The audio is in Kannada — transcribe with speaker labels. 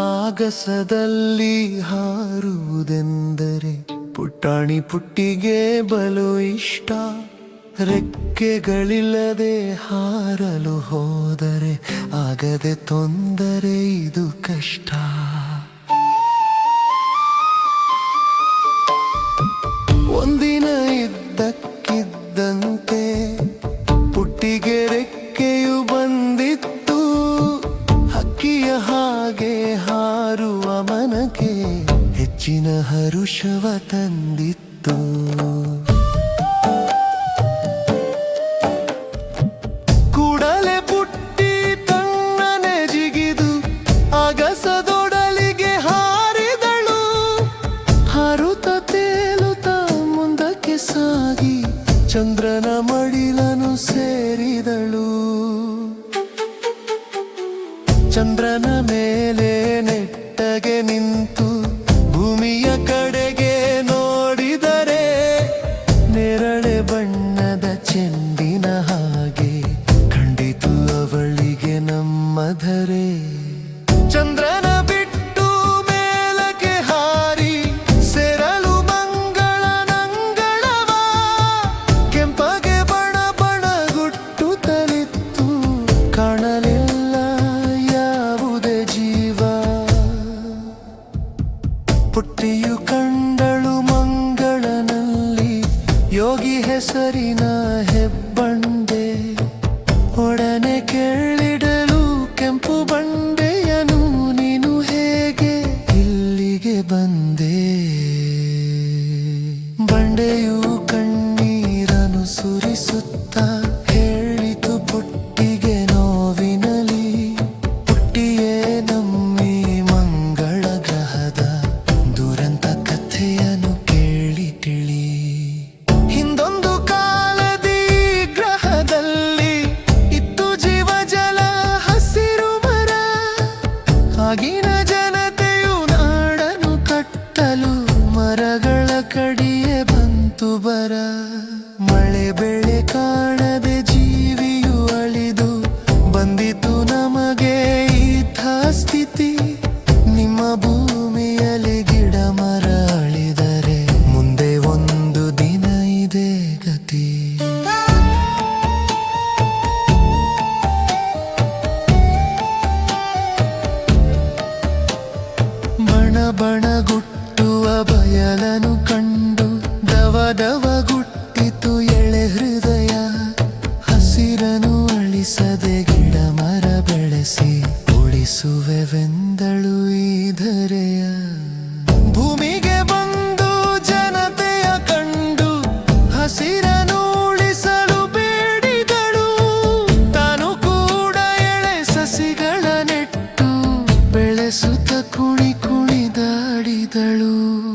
Speaker 1: ಆಗಸದಲ್ಲಿ ಹಾರುವುದೆಂದರೆ ಪುಟ್ಟಾಣಿ ಪುಟ್ಟಿಗೆ ಬಲು ಇಷ್ಟ. ರೆಕ್ಕೆಗಳಿಲ್ಲದೆ ಹಾರಲು ಹೋದರೆ ಆಗದೆ ತೊಂದರೆ ಇದು ಕಷ್ಟ. ಹೆಚ್ಚಿನ ಹರುಷವ ತಂದಿತ್ತು. ಕೂಡಲೇ ಪುಟ್ಟಿ ತಣ್ಣನೆ ಜಿಗಿದು ಅಗಸದೊಡಲಿಗೆ ಹಾರಿದಳು. ಹರುತ ತೇಲುತ್ತ ಮುಂದಕ್ಕೆ ಸಾಗಿ ಚಂದ್ರನ ಮಡಿಲನು ಸೇರಿದಳು. ಚಂದ್ರನ ಮೇಲೆ ನಮ್ಮಧರೆ ಚಂದ್ರನ ಬಿಟ್ಟು ಮೇಲಕ್ಕೆ ಹಾರಿ, ಸೇರಲು ಮಂಗಳ ನಂಗಳವ. ಕೆಂಪಗೆ ಬಣ ಬಣ ಗುಟ್ಟು ತಲಿತ್ತು, ಕಾಣಲಿಲ್ಲ ಯಾವುದೇ ಜೀವ. ಪುಟ್ಟಿಯು ಕಂಡಳು ಮಂಗಳನಲ್ಲಿ, ಯೋಗಿ ಹೆಸರಿನ ಹೆಬ್ಬಂಡೆ. ಒಡನೆ ಕೇಳಿಡಲು ಆಗಿನ ಜನತೆಯು ನಾಡನು ಕಟ್ಟಲು ಮರಗಳ ಕಡಿಯೇ ಬಂತು ಬರ. ಗುಟ್ಟುವ ಬಯಲನು ಕಂಡು ದವ ದವ ಗುಟ್ಟಿತು ಎಳೆ ಹೃದಯ. ಹಸಿರನು ಅಳಿಸದೆ ಗಿಡ ಮರ ಬೆಳೆಸಿ ಉಳಿಸುವೆವೆಂದಳು ಈ ಧರೆಯ. ಭೂಮಿಗೆ ಬಂದು ಜನತೆಯ ಕಂಡು ಹಸಿರ ಸುತ್ತ ಕುಣಿಕು 的路。